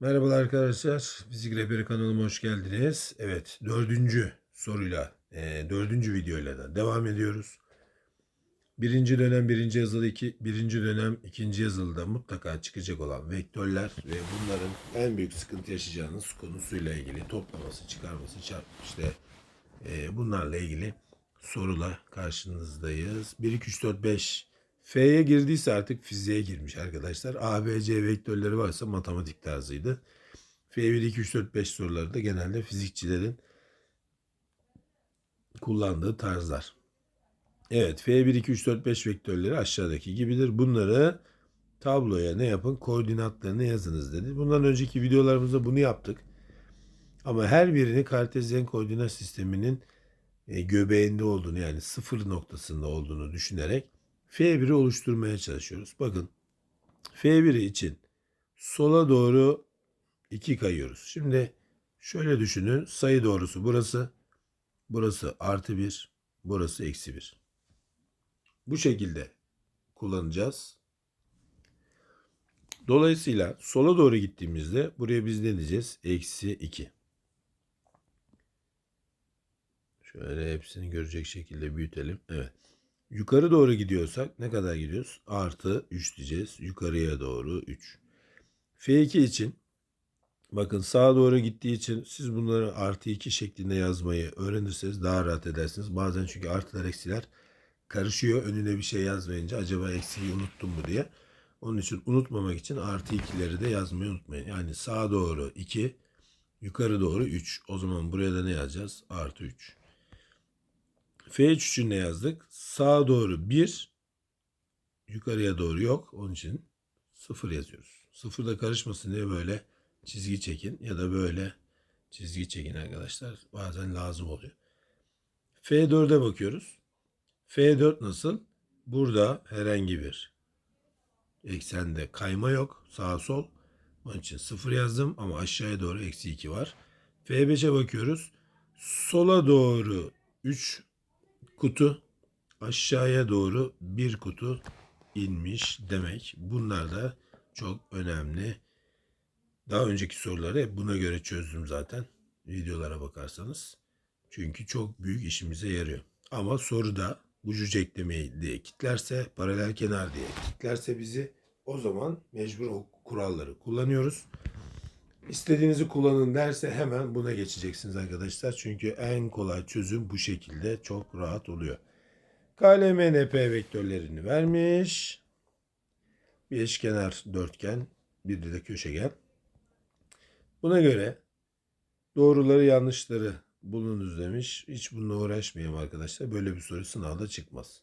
Merhabalar arkadaşlar. Fizik Rehberi kanalıma hoş geldiniz. Evet, dördüncü soruyla, e, dördüncü videoyla da devam ediyoruz. Birinci dönem birinci yazılı, iki, birinci dönem ikinci yazılıda mutlaka çıkacak olan vektörler ve bunların en büyük sıkıntı yaşayacağınız konusuyla ilgili toplaması, çıkarması, çarp işte e, bunlarla ilgili soruyla karşınızdayız. 1, 2, 3, 4, 5 F'ye girdiyse artık fiziğe girmiş arkadaşlar. A, B, C vektörleri varsa matematik tarzıydı. F1, 2, 3, 4, 5 soruları da genelde fizikçilerin kullandığı tarzlar. Evet F1, 2, 3, 4, 5 vektörleri aşağıdaki gibidir. Bunları tabloya ne yapın? Koordinatlarını yazınız dedi. Bundan önceki videolarımızda bunu yaptık. Ama her birini kartezyen koordinat sisteminin e, göbeğinde olduğunu yani sıfır noktasında olduğunu düşünerek F1'i oluşturmaya çalışıyoruz. Bakın F1 için sola doğru 2 kayıyoruz. Şimdi şöyle düşünün. Sayı doğrusu burası. Burası artı 1. Burası eksi 1. Bu şekilde kullanacağız. Dolayısıyla sola doğru gittiğimizde buraya biz ne diyeceğiz? Eksi 2. Şöyle hepsini görecek şekilde büyütelim. Evet. Yukarı doğru gidiyorsak ne kadar gidiyoruz? Artı 3 diyeceğiz. Yukarıya doğru 3. F2 için bakın sağa doğru gittiği için siz bunları artı 2 şeklinde yazmayı öğrenirseniz daha rahat edersiniz. Bazen çünkü artılar eksiler karışıyor. Önüne bir şey yazmayınca acaba eksiği unuttum mu diye. Onun için unutmamak için artı 2'leri de yazmayı unutmayın. Yani sağa doğru 2, yukarı doğru 3. O zaman buraya da ne yazacağız? Artı 3. F3 için ne yazdık? Sağa doğru 1, yukarıya doğru yok. Onun için 0 yazıyoruz. 0 da karışmasın diye böyle çizgi çekin ya da böyle çizgi çekin arkadaşlar. Bazen lazım oluyor. F4'e bakıyoruz. F4 nasıl? Burada herhangi bir eksende kayma yok. Sağ sol. Onun için 0 yazdım ama aşağıya doğru eksi 2 var. F5'e bakıyoruz. Sola doğru 3 kutu aşağıya doğru bir kutu inmiş demek. Bunlar da çok önemli. Daha önceki soruları hep buna göre çözdüm zaten. Videolara bakarsanız. Çünkü çok büyük işimize yarıyor. Ama soruda ucuc eklemeyi diye kitlerse, paralel kenar diye kitlerse bizi o zaman mecbur o kuralları kullanıyoruz. İstediğinizi kullanın derse hemen buna geçeceksiniz arkadaşlar. Çünkü en kolay çözüm bu şekilde çok rahat oluyor. KLMNP vektörlerini vermiş. Bir eşkenar dörtgen, bir de köşegen. Buna göre doğruları yanlışları bulunuz demiş. Hiç bununla uğraşmayayım arkadaşlar. Böyle bir soru sınavda çıkmaz.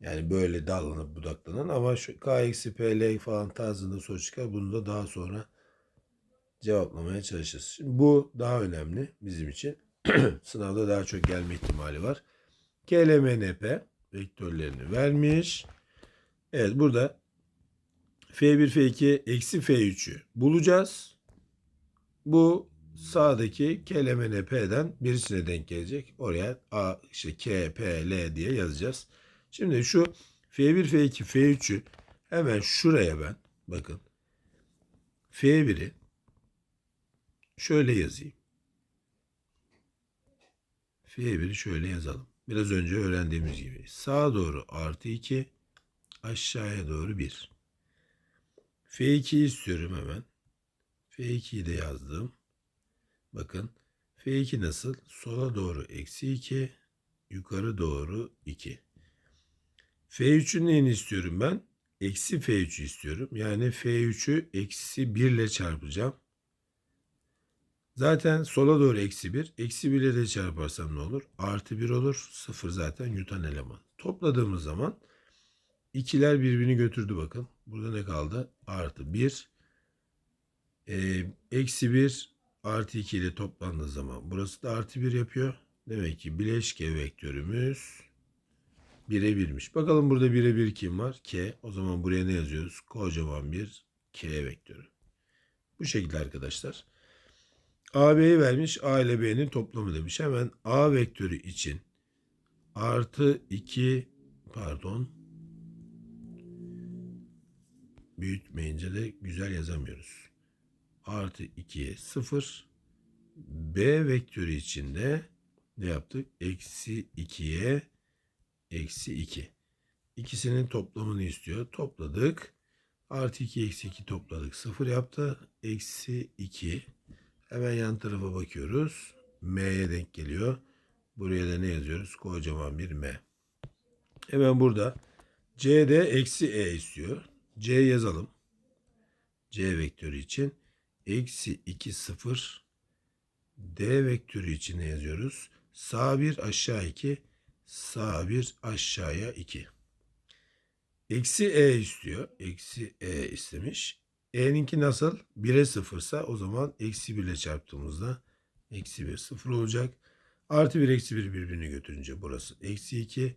Yani böyle dallanıp budaklanan ama şu K eksi PL falan tarzında soru çıkar. Bunu da daha sonra cevaplamaya çalışırız. Şimdi bu daha önemli bizim için. Sınavda daha çok gelme ihtimali var. KLMNP vektörlerini vermiş. Evet burada F1, F2, eksi F3'ü bulacağız. Bu sağdaki KLMNP'den birisine denk gelecek. Oraya A, işte K, P, L diye yazacağız. Şimdi şu F1, F2, F3'ü hemen şuraya ben bakın F1'i şöyle yazayım. F1'i şöyle yazalım. Biraz önce öğrendiğimiz gibi. Sağa doğru artı 2, aşağıya doğru 1. F2'yi istiyorum hemen. F2'yi de yazdım. Bakın F2 nasıl? Sola doğru eksi 2, yukarı doğru 2. F3'ün neyini istiyorum ben? Eksi F3'ü istiyorum. Yani F3'ü eksi 1 ile çarpacağım. Zaten sola doğru eksi 1. Eksi 1 ile de çarparsam ne olur? Artı 1 olur. 0 zaten yutan eleman. Topladığımız zaman ikiler birbirini götürdü bakın. Burada ne kaldı? Artı 1. Ee, eksi 1 artı 2 ile toplandığı zaman burası da artı 1 yapıyor. Demek ki bileşke vektörümüz 1'e 1'miş. Bakalım burada 1'e 1 kim var? K. O zaman buraya ne yazıyoruz? Kocaman bir K vektörü. Bu şekilde arkadaşlar. AB'yi vermiş. A ile B'nin toplamı demiş. Hemen A vektörü için artı 2 pardon büyütmeyince de güzel yazamıyoruz. artı 2'ye 0. B vektörü içinde ne yaptık? Eksi 2'ye eksi 2. İkisinin toplamını istiyor. Topladık. Artı 2 eksi 2 topladık. 0 yaptı. Eksi 2. Hemen yan tarafa bakıyoruz. M'ye denk geliyor. Buraya da ne yazıyoruz? Kocaman bir M. Hemen burada C'de eksi E istiyor. C yazalım. C vektörü için. Eksi 2 0. D vektörü için ne yazıyoruz? Sağ 1 aşağı 2. Sağ 1 aşağıya 2. Eksi E istiyor. Eksi E istemiş. E'ninki nasıl? 1'e 0 ise o zaman eksi 1 ile çarptığımızda eksi 1 0 olacak. Artı 1 eksi 1 birbirini götürünce burası eksi 2.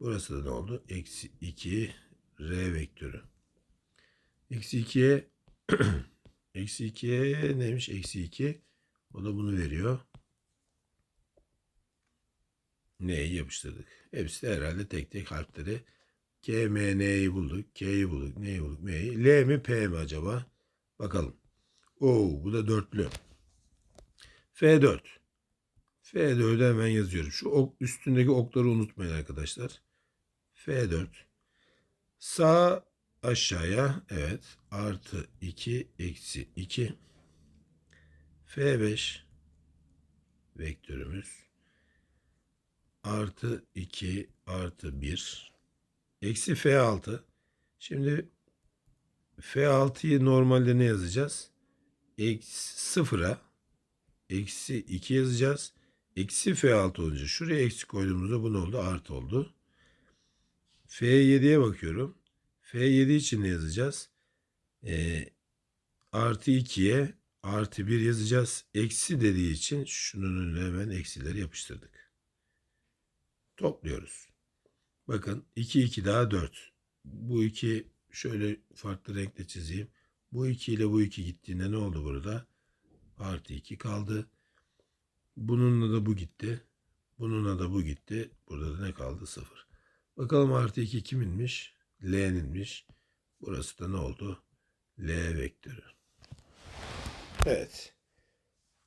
Burası da ne oldu? Eksi 2 R vektörü. Eksi 2'ye eksi 2'ye neymiş? Eksi 2. O da bunu veriyor. N'yi yapıştırdık. Hepsi de herhalde tek tek harfleri. K, bulduk. K'yi bulduk. N'yi bulduk. M'yi. L mi P mi acaba? Bakalım. Oo bu da dörtlü. F4. F4'ü hemen yazıyorum. Şu ok, üstündeki okları unutmayın arkadaşlar. F4. Sağ aşağıya evet artı 2 eksi 2. F5 vektörümüz artı 2 artı 1 eksi F6. Şimdi F6'yı normalde ne yazacağız? Eksi sıfıra eksi 2 yazacağız. Eksi F6 olunca şuraya eksi koyduğumuzda bu ne oldu? Artı oldu. F7'ye bakıyorum. F7 için ne yazacağız? Ee, artı 2'ye artı 1 yazacağız. Eksi dediği için şunun önüne hemen eksileri yapıştırdık. Topluyoruz. Bakın 2 2 daha 4. Bu 2 şöyle farklı renkle çizeyim. Bu 2 ile bu 2 gittiğinde ne oldu burada? Artı 2 kaldı. Bununla da bu gitti. Bununla da bu gitti. Burada da ne kaldı? 0. Bakalım artı 2 kiminmiş? L'ninmiş. Burası da ne oldu? L vektörü. Evet.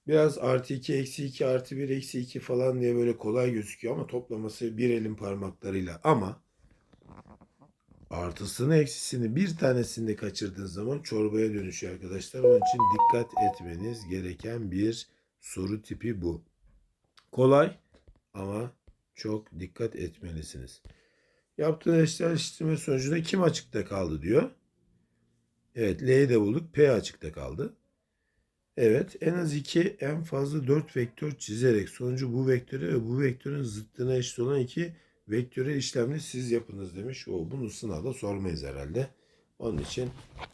Biraz artı 2, eksi 2, artı 1, eksi 2 falan diye böyle kolay gözüküyor ama toplaması bir elin parmaklarıyla. Ama artısını eksisini bir tanesini de kaçırdığınız zaman çorbaya dönüşüyor arkadaşlar. Onun için dikkat etmeniz gereken bir soru tipi bu. Kolay ama çok dikkat etmelisiniz. Yaptığı eşleştirme sonucunda kim açıkta kaldı diyor. Evet L'yi de bulduk. P açıkta kaldı. Evet en az 2 en fazla 4 vektör çizerek sonucu bu vektöre ve bu vektörün zıttına eşit olan iki vektörel işlemini siz yapınız demiş. O bunu sınavda sormayız herhalde. Onun için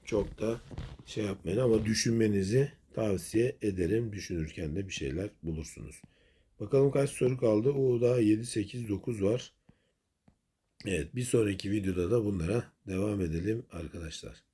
çok da şey yapmayın ama düşünmenizi tavsiye ederim. Düşünürken de bir şeyler bulursunuz. Bakalım kaç soru kaldı. O daha 7, 8, 9 var. Evet bir sonraki videoda da bunlara devam edelim arkadaşlar.